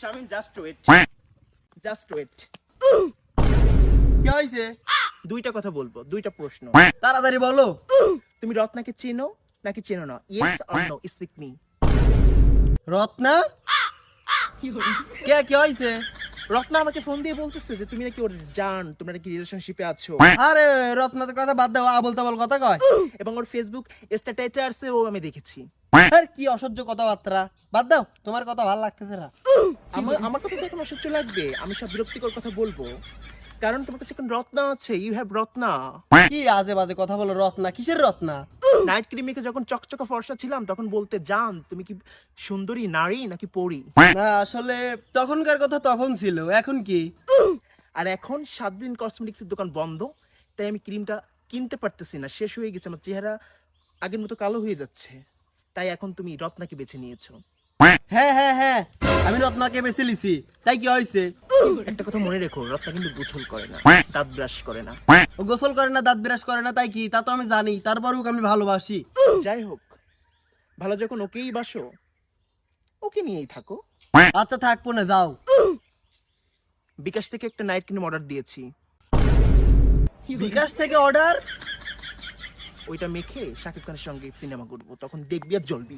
Shamim just wait just wait কি হয়েছে দুইটা কথা বলব দুইটা প্রশ্ন। তাড়াতাড়ি বলো। তুমি রত্নাকে চেনো নাকি চেনো না? Yes or no speak me Ratna? কে কি হয়েছে রত্না আমাকে ফোন দিয়ে বলতেছে যে তুমি নাকি ওর জান তোমরা নাকি রিলেশনশিপে আছো? আরে রত্নার কথা বাদ দাও আবল তাবল কথা কয়। এবং ওর ফেসবুক স্ট্যাটাসে ও আমি দেখেছি। আর কি অসহ্য কথাবার্তা। বাদ দাও তোমার কথা ভালো লাগতেছে না। আমার আমার কথা তো এখন অসহ্য লাগবে। আমি সব বিরক্তিকর কথা বলব। কারণ তোমার কাছে এখন রত্না আছে ইউ হ্যাভ রত্না। কি আজে বাজে কথা বলো রত্না? কিসের রত্না? নাইট ক্রিমিকে যখন চকচকা ফর্সা ছিলাম তখন বলতে জান তুমি কি সুন্দরী নারী নাকি পরি? না আসলে তখনকার কথা তখন ছিল এখন কি? আর এখন সাত দিন কসমেটিক্সের দোকান বন্ধ তাই আমি ক্রিমটা কিনতে পারতেছি না শেষ হয়ে গেছে আমার চেহারা আগের মতো কালো হয়ে যাচ্ছে। তাই এখন তুমি রত্নাকে বেছে নিয়েছো। হ্যাঁ হ্যাঁ হ্যাঁ আমি রত্নাকে বেছে লিছি তাই কি হয়েছে? একটা কথা মনে রেখো রত্না কিন্তু গোছল করে না দাঁত ব্রাশ করে না। ও গোসল করে না দাঁত বিরাজ করে না তাই কি? তা তো আমি জানি তারপরেও ওকে আমি ভালোবাসি। যাই হোক ভালো যখন ওকেই বাসো ওকে নিয়েই থাকো। আচ্ছা থাকব না যাও। বিকাশ থেকে একটা নাইট ক্রিম অর্ডার দিয়েছি। বিকাশ থেকে অর্ডার ওইটা মেখে শাকিব খানের সঙ্গে সিনেমা করব তখন দেখবি আর জ্বলবি।